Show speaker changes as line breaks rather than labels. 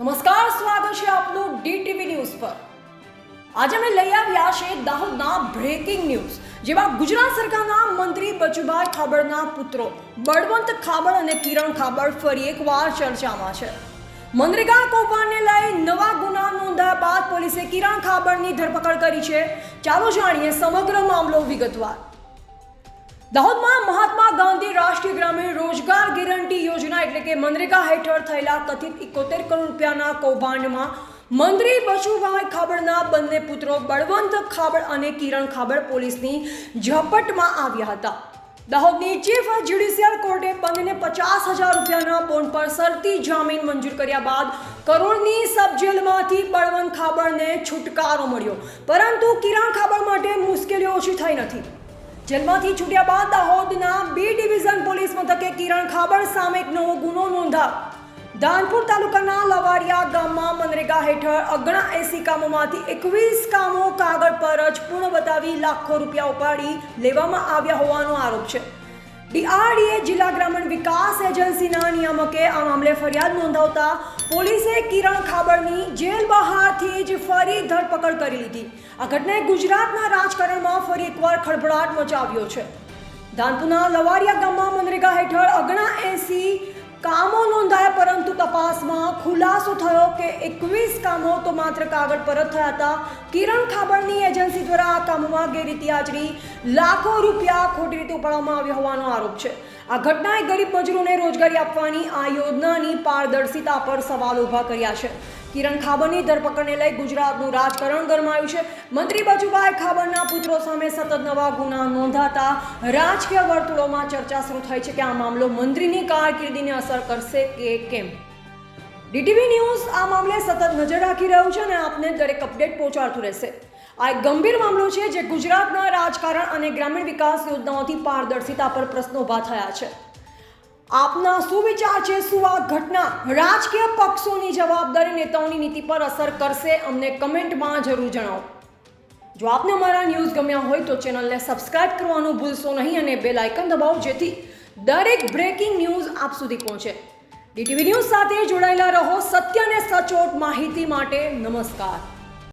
નમસ્કાર, સ્વાગત છે આપનું ડીટીવી ન્યૂઝ પર. આજે અમે લઈ આવ્યા છે દાહોદના બ્રેકિંગ ન્યૂઝ જેમાં ગુજરાત સરકારના મંત્રી બચુભાઈ ખાબડના પુત્રો બળવંત ખાબડ અને કિરણ ખાબડ ફરી એકવાર ચર્ચામાં છે. મનરેગા કૌભાંડને લઈ નવા ગુના નોંધાયા બાદ પોલીસે કિરણ ખાબડની ધરપકડ કરી છે. ચાલો જાણીએ સમગ્ર મામલો વિગતવાર. દાહોદમાં મહાત્મા ગાંધી રાષ્ટ્રીય ગ્રામીણ રોજગાર ગેરંટી યોજના એટલે કે મનરેગા હેઠળ થયેલા કથિત એકોતેર કરોડ રૂપિયાના કૌભાંડમાં મંત્રી બચુભાઈ ખાબડના બંને પુત્રો બળવંત ખાબડ અને કિરણ ખાબડ પોલીસની ઝપટમાં આવ્યા હતા. દાહોદની ચીફ જ્યુડિશિયલ કોર્ટે બંનેને પચાસ હજાર રૂપિયાના બોન્ડ પર શરતી જામીન મંજૂર કર્યા બાદ કરોડની સબ જેલમાંથી બળવંત ખાબડને છુટકારો મળ્યો. પરંતુ કિરણ ખાબડ માટે મુશ્કેલીઓ ઓછી થઈ નથી. જેલમાંથી છૂટ્યા બાદ દાહોદના બી ડિવિઝન પોલીસ મથકે કિરણ ખાબડ સામે એક નવો ગુનો નોંધા ધાનપુર તાલુકાના લવાડિયા ગામમાં મનરેગા હેઠળ અગણા એસી કામોમાંથી એકવીસ કામો કાગળ પર જ પૂર્ણ બતાવી લાખો રૂપિયા ઉપાડી લેવામાં આવ્યા હોવાનો આરોપ છે. ડીઆરડીએ જિલ્લા ગ્રામીણ વિકાસ નિયામકે આ મામલે ફરિયાદ નોંધાવતા પોલીસે કિરણ ખાબડની જેલ બહારથી જ ફરી ધરપકડ કરી લીધી. આ ઘટનાએ ગુજરાતના રાજકારણમાં ફરી એકવાર ખળભળાટ મચાવ્યો છે. ધાનપુના લવારિયા ગામમાં મનરેગા તપાસમાં ખુલાસો થયો કે એકવીસ કામો તો માત્ર કાગળ પર જ થયા હતા. કિરણ ખાબડની એજન્સી દ્વારા આ કામોમાં ગેરરીતિ આચરી લાખો રૂપિયા ખોટી રીતે ઉપાડવામાં આવ્યો હોવાનો આરોપ છે. આ ઘટનાએ ગરીબ મજૂરોને રોજગારી આપવાની આ યોજનાની પારદર્શિતા પર સવાલ ઊભા કર્યા છે. કિરણ ખાબડની ધરપકડને લઈ ગુજરાતનું રાજકારણ ગરમાયું છે. મંત્રી બચુભાઈ ખાબડના પુત્રો સામે સતત નવા ગુના નોંધાતા રાજકીય વર્તુળોમાં ચર્ચા શરૂ થઈ છે કે આ મામલો મંત્રીની કારકિર્દીને અસર કરશે કે કેમ? ડીટીવી ન્યૂઝ આ મામલે સતત નજર રાખી રહ્યું છે અને આપને દરેક અપડેટ પહોંચાડતું રહેશે. આ એક ગંભીર મામલો છે જે ગુજરાતના રાજકારણ અને ગ્રામીણ વિકાસ યોજનાઓથી પારદર્શિતા પર પ્રશ્નો ઊભા થયા છે. આપના શું વિચાર છે, શું આ ઘટના રાજકીય પક્ષોની જવાબદારી નેતાઓની નીતિ પર અસર કરશે અમને કમેન્ટમાં જરૂર જણાવો. જો આપને અમારા ન્યૂઝ ગમ્યા હોય તો ચેનલને સબસ્ક્રાઇબ કરવાનું ભૂલશો નહીં અને બેલ આઇકન દબાવો જેથી દરેક બ્રેકિંગ ન્યૂઝ આપ સુધી પહોંચે. ડીટીવી ન્યૂઝ સાથે જોડાયેલા રહો સત્ય અને સચોટ માહિતી માટે નમસ્કાર.